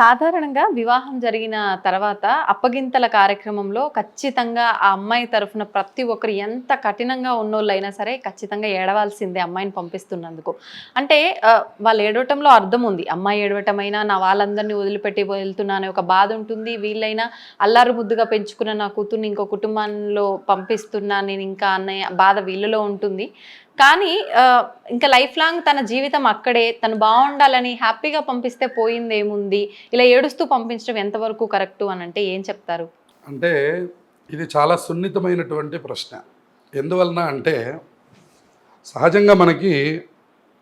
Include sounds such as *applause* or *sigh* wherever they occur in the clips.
సాధారణంగా వివాహం జరిగిన తర్వాత అప్పగింతల కార్యక్రమంలో ఖచ్చితంగా ఆ అమ్మాయి తరఫున ప్రతి ఒక్కరు ఎంత కఠినంగా ఉన్నోళ్ళైనా సరే ఖచ్చితంగా ఏడవాల్సిందే అమ్మాయిని పంపిస్తున్నందుకు. అంటే వాళ్ళు ఏడవటంలో అర్థం ఉంది. అమ్మాయి ఏడవటమైనా నా వాళ్ళందరినీ వదిలిపెట్టి వెళ్తున్నానే ఒక బాధ ఉంటుంది. వీళ్ళైనా అల్లారు ముద్దుగా పెంచుకున్న నా కూతుర్ని ఇంకో కుటుంబంలో పంపిస్తున్నా నేను ఇంకా అనే బాధ వీళ్ళలో ఉంటుంది. కానీ ఇంకా లైఫ్ లాంగ్ తన జీవితం అక్కడే తను బాగుండాలని హ్యాపీగా పంపిస్తే పోయింది ఏముంది ఇలా ఏడుస్తూ పంపించడం ఎంతవరకు కరెక్టు అని అంటే ఏం చెప్తారు? అంటే ఇది చాలా సున్నితమైనటువంటి ప్రశ్న. ఎందువలన అంటే సహజంగా మనకి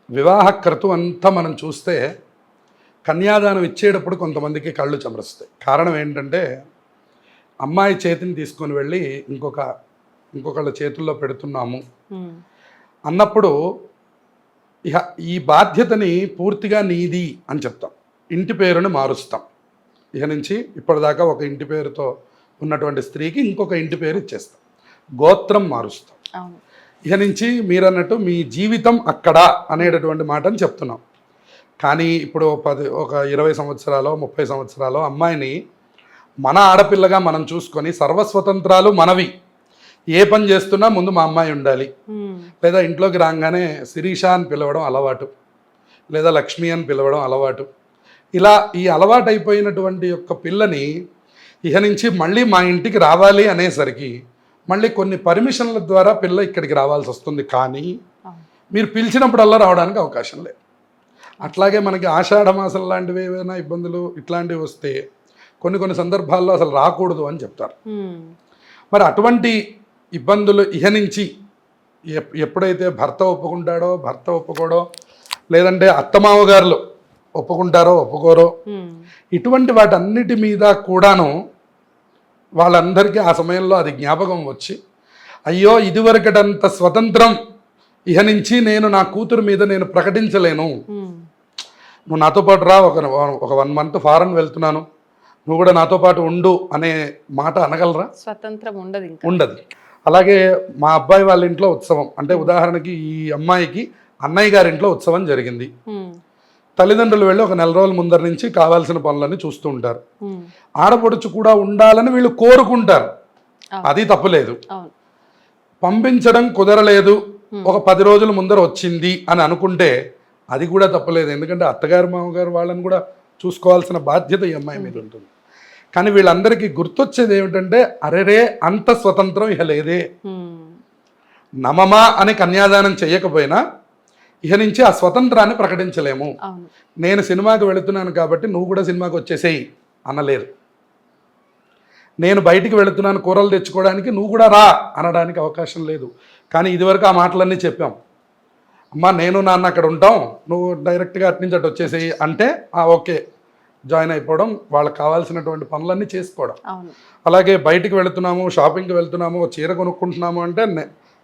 వివాహ క్రతు అంతా మనం చూస్తే కన్యాదానం ఇచ్చేటప్పుడు కొంతమందికి కళ్ళు చెమరుస్తాయి. కారణం ఏంటంటే అమ్మాయి చేతిని తీసుకొని వెళ్ళి ఇంకొక ఇంకొకళ్ళ చేతుల్లో పెడుతున్నాము. అన్నప్పుడు ఇహ ఈ బాధ్యతని పూర్తిగా నీది అని చెప్తాం. ఇంటి పేరుని మారుస్తాం. ఇక నుంచి ఇప్పటిదాకా ఒక ఇంటి పేరుతో ఉన్నటువంటి స్త్రీకి ఇంకొక ఇంటి పేరు ఇచ్చేస్తాం. గోత్రం మారుస్తాం. ఇక నుంచి మీరు అన్నట్టు మీ జీవితం అక్కడ అనేటటువంటి మాటని చెప్తున్నాం. కానీ ఇప్పుడు పది ఒక ఇరవై సంవత్సరాలు ముప్పై సంవత్సరాలు అమ్మాయిని మన ఆడపిల్లగా మనం చూసుకొని సర్వస్వతంత్రాలు మనవి. ఏ పని చేస్తున్నా ముందు మా అమ్మాయి ఉండాలి. లేదా ఇంట్లోకి రాగానే శిరీష అని పిలవడం అలవాటు. లేదా లక్ష్మి అని పిలవడం అలవాటు. ఇలా ఈ అలవాటు అయిపోయినటువంటి యొక్క పిల్లని ఇక నుంచి మళ్ళీ మా ఇంటికి రావాలి అనేసరికి మళ్ళీ కొన్ని పర్మిషన్ల ద్వారా పిల్ల ఇక్కడికి రావాల్సి వస్తుంది. కానీ మీరు పిలిచినప్పుడల్లా రావడానికి అవకాశం లేదు. అట్లాగే మనకి ఆషాఢ మాసం లాంటివి ఏవైనా ఇబ్బందులు ఇట్లాంటివి వస్తే కొన్ని కొన్ని సందర్భాల్లో అసలు రాకూడదు అని చెప్తారు. మరి అటువంటి ఇబ్బందులు ఇహ నుంచి ఎప్- ఎప్పుడైతే భర్త ఒప్పుకుంటాడో భర్త ఒప్పుకోడో లేదంటే అత్తమామ గారులు ఒప్పుకుంటారో ఒప్పుకోరో ఇటువంటి వాటన్నిటి మీద కూడాను వాళ్ళందరికీ ఆ సమయంలో అది జ్ఞాపకం వచ్చి అయ్యో ఇదివరకటంత స్వతంత్రం ఇహ నుంచి నేను నా కూతురు మీద నేను ప్రకటించలేను. నువ్వు నాతో పాటు రా ఒక ఒక వన్ మంత్ ఫారెన్ వెళ్తున్నాను. నువ్వు కూడా నాతో పాటు ఉండు అనే మాట అనగలరా? స్వతంత్రం ఉండదు ఉండదు. అలాగే మా అబ్బాయి వాళ్ళ ఇంట్లో ఉత్సవం. అంటే ఉదాహరణకి ఈ అమ్మాయికి అన్నయ్య గారి ఇంట్లో ఉత్సవం జరిగింది. తల్లిదండ్రులు వెళ్ళి ఒక నెల రోజుల ముందర నుంచి కావాల్సిన పనులన్నీ చూస్తూ ఉంటారు. ఆడపడుచు కూడా ఉండాలని వీళ్ళు కోరుకుంటారు. అది తప్పులేదు. పంపించడం కుదరలేదు. ఒక పది రోజుల ముందర వచ్చింది అని అనుకుంటే అది కూడా తప్పలేదు. ఎందుకంటే అత్తగారు మామగారు వాళ్ళని కూడా చూసుకోవాల్సిన బాధ్యత ఈ అమ్మాయి మీద ఉంటుంది. కానీ వీళ్ళందరికీ గుర్తొచ్చేది ఏమిటంటే అరెరే అంత స్వతంత్రం ఇక లేదే. నమమా అని కన్యాదానం చేయకపోయినా ఇక నుంచి ఆ స్వతంత్రాన్ని ప్రకటించలేము. నేను సినిమాకి వెళుతున్నాను కాబట్టి నువ్వు కూడా సినిమాకి వచ్చేసేయి అనలేదు. నేను బయటికి వెళుతున్నాను కూరలు తెచ్చుకోవడానికి నువ్వు కూడా రా అనడానికి అవకాశం లేదు. కానీ ఇదివరకు ఆ మాటలన్నీ చెప్పాం. అమ్మా నేను నాన్న అక్కడ ఉంటాం నువ్వు డైరెక్ట్గా అటు నుంచి అటు వచ్చేసేయి అంటే ఓకే. జాయిన్ అయిపోవడం వాళ్ళకి కావాల్సినటువంటి పనులన్నీ చేసుకోవడం. అలాగే బయటికి వెళుతున్నాము షాపింగ్కి వెళ్తున్నాము ఒక చీర కొనుక్కుంటున్నాము అంటే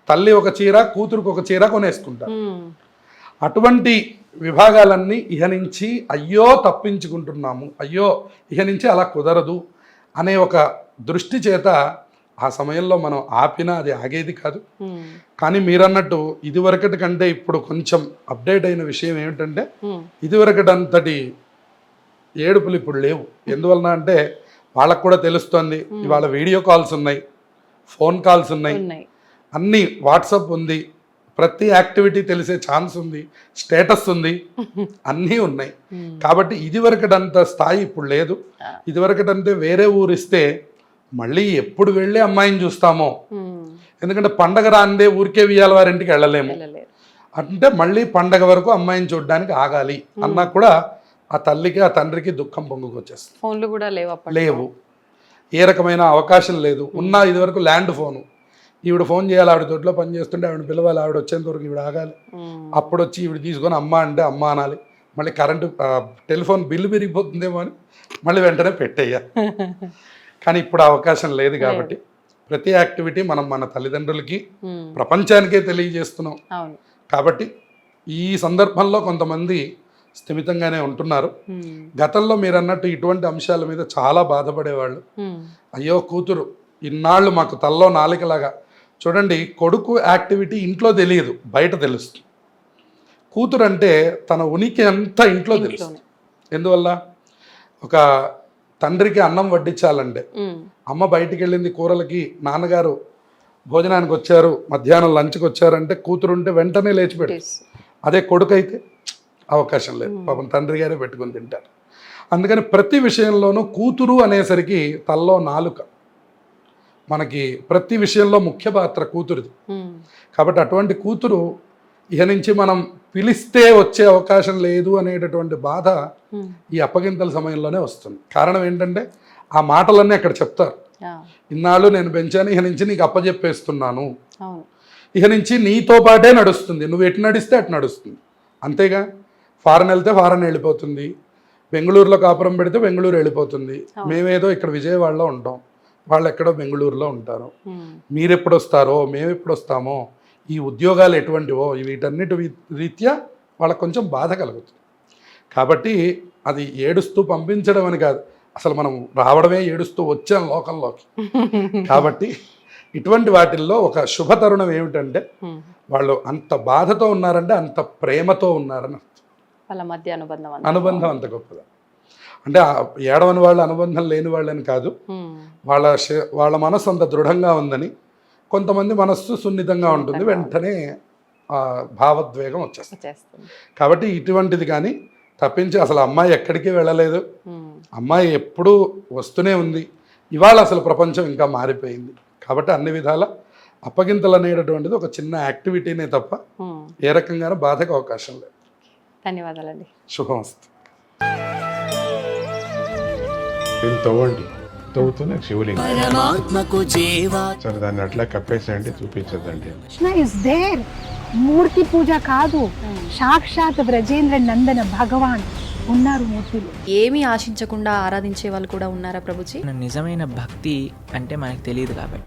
తల్లి ఒక చీర కూతురుకు ఒక చీర కొనేసుకుంటారు అటువంటి విభాగాలన్నీ ఇహ నుంచి అయ్యో తప్పించుకుంటున్నాము అయ్యో ఇహ నుంచి అలా కుదరదు అనే ఒక దృష్టి చేత ఆ సమయంలో మనం ఆపినా అది ఆగేది కాదు. కానీ మీరన్నట్టు ఇదివరకటి కంటే ఇప్పుడు కొంచెం అప్డేట్ అయిన విషయం ఏమిటంటే ఉమ్, ఇదివరకటంతటి ఏడుపులు ఇప్పుడు లేవు. ఎందువలన అంటే వాళ్ళకు కూడా తెలుస్తోంది. ఇవాళ వీడియో కాల్స్ ఉన్నాయి ఫోన్ కాల్స్ ఉన్నాయి. అన్ని వాట్సాప్ ఉంది. ప్రతి యాక్టివిటీ తెలిసే ఛాన్స్ ఉంది స్టేటస్ ఉంది. *laughs* అన్నీ ఉన్నాయి. కాబట్టి ఇదివరకటంత స్థాయి ఇప్పుడు లేదు. ఇదివరకటంటే వేరే ఊరు ఇస్తే మళ్ళీ ఎప్పుడు వెళ్ళి అమ్మాయిని చూస్తామో. ఎందుకంటే పండగ రాందే ఊరికే వియ్యాల వారింటికి వెళ్ళలేము. అంటే మళ్ళీ పండగ వరకు అమ్మాయిని చూడడానికి ఆగాలి అన్నా కూడా ఆ తల్లికి ఆ తండ్రికి దుఃఖం పొంగుకొచ్చేస్తుంది ఫోన్లు కూడా లేవు లేవు. ఏ రకమైన అవకాశం లేదు. ఉన్న ఇదివరకు ల్యాండ్ ఫోను. ఈవిడ ఫోన్ చేయాలి ఆవిడ తోటలో పని చేస్తుంటే ఆవిడ పిలవాలి ఆవిడ వచ్చేంత వరకు ఈవిడ ఆగాలి. అప్పుడు వచ్చి ఈవిడ తీసుకొని అమ్మ అంటే అమ్మ అనాలి. మళ్ళీ కరెంటు టెలిఫోన్ బిల్లు పెరిగిపోతుందేమో అని మళ్ళీ వెంటనే పెట్టేయ *laughs* కానీ ఇప్పుడు అవకాశం లేదు కాబట్టి ప్రతి యాక్టివిటీ మనం మన తల్లిదండ్రులకి ప్రపంచానికే తెలియజేస్తున్నాం. కాబట్టి ఈ సందర్భంలో కొంతమంది స్థిమితంగానే ఉంటున్నారు. గతంలో మీరు అన్నట్టు ఇటువంటి అంశాల మీద చాలా బాధపడేవాళ్ళు. అయ్యో కూతురు ఇన్నాళ్ళు మాకు తల్లో నాలికలాగా. చూడండి కొడుకు యాక్టివిటీ ఇంట్లో తెలియదు బయట తెలుస్తుంది. కూతురు అంటే తన ఉనికి అంతా ఇంట్లో తెలుస్తుంది. ఎందువల్ల? ఒక తండ్రికి అన్నం వడ్డించాలంటే. అమ్మ బయటికి వెళ్ళింది కూరలకి నాన్నగారు భోజనానికి వచ్చారు మధ్యాహ్నం లంచ్కి వచ్చారంటే కూతురు ఉంటే వెంటనే లేచి పెట్టు తెలుసు. అదే కొడుకు అయితే అవకాశం లేదు. పాపం తండ్రి గారే పెట్టుకుని తింటారు. అందుకని ప్రతి విషయంలోనూ కూతురు అనేసరికి తల్లో నాలుక. మనకి ప్రతి విషయంలో ముఖ్య పాత్ర కూతురిది. కాబట్టి అటువంటి కూతురు ఇక నుంచి మనం పిలిస్తే వచ్చే అవకాశం లేదు అనేటటువంటి బాధ ఈ అప్పగింతల సమయంలోనే వస్తుంది. కారణం ఏంటంటే ఆ మాటలన్నీ అక్కడ చెప్తారు. ఇన్నాళ్ళు నేను పెంచాను ఇక నుంచి నీకు అప్పచెప్పేస్తున్నాను అవును. ఇక నుంచి నీతో పాటే నడుస్తుంది. నువ్వు ఎటు నడిస్తే అటు నడుస్తుంది. అంతేగా? ఫారెన్ వెళ్తే ఫారెన్ వెళ్ళిపోతుంది. బెంగళూరులో కాపురం పెడితే బెంగళూరు వెళ్ళిపోతుంది. మేమేదో ఇక్కడ విజయవాడలో ఉంటాం. వాళ్ళు ఎక్కడో బెంగళూరులో ఉంటారు. ఉమ్, మీరు ఎప్పుడు వస్తారో మేము ఎప్పుడు వస్తామో ఈ ఉద్యోగాలు ఎటువంటివో వీటన్నిటి రీత్యా వాళ్ళకి కొంచెం బాధ కలుగుతుంది. కాబట్టి అది ఏడుస్తూ పంపించడం అని కాదు. అసలు మనం రావడమే ఏడుస్తూ వచ్చాం లోకంలోకి. *laughs* కాబట్టి ఇటువంటి వాటిల్లో ఒక శుభ తరుణం ఏమిటంటే వాళ్ళు అంత బాధతో ఉన్నారంటే అంత ప్రేమతో ఉన్నారని అర్థం. వాళ్ళ మధ్య అనుబంధం. అనుబంధం అంత గొప్పదా? అంటే ఏడవని వాళ్ళు అనుబంధం లేని వాళ్ళని కాదు. వాళ్ళ వాళ్ళ మనసు అంత దృఢంగా ఉందని కొంతమంది మనస్సు సున్నితంగా ఉంటుంది. వెంటనే భావోద్వేగం వచ్చేస్తుంది. కాబట్టి ఇటువంటిది కానీ తప్పించి అసలు అమ్మాయి ఎక్కడికి వెళ్ళలేదు. అమ్మాయి ఎప్పుడూ వస్తూనే ఉంది. ఇవాళ అసలు ప్రపంచం ఇంకా మారిపోయింది. కాబట్టి అన్ని విధాల అప్పగింతలు అనేటటువంటిది ఒక చిన్న యాక్టివిటీనే తప్ప. ఏ రకంగానూ బాధకు అవకాశం లేదు. ధన్యవాదాలండి. శుభం వస్తుంది దీన్ని తవ్వండి. తవ్వుతూనే శివలింగం. సరే దాన్ని అట్లా కప్పేసేయండి చూపించదండి కృష్ణ ఇస్ దేర్ మూర్తి పూజ కాదు. సాక్షాత్ బ్రజేంద్ర నందన భగవాన్ ఉన్నారు మూర్తిలో. ఏమీ ఆశించకుండా ఆరాధించే వాళ్ళు కూడా ఉన్నారా ప్రభుజీ? నిజమైన భక్తి అంటే మనకు తెలియదు కాబట్టి.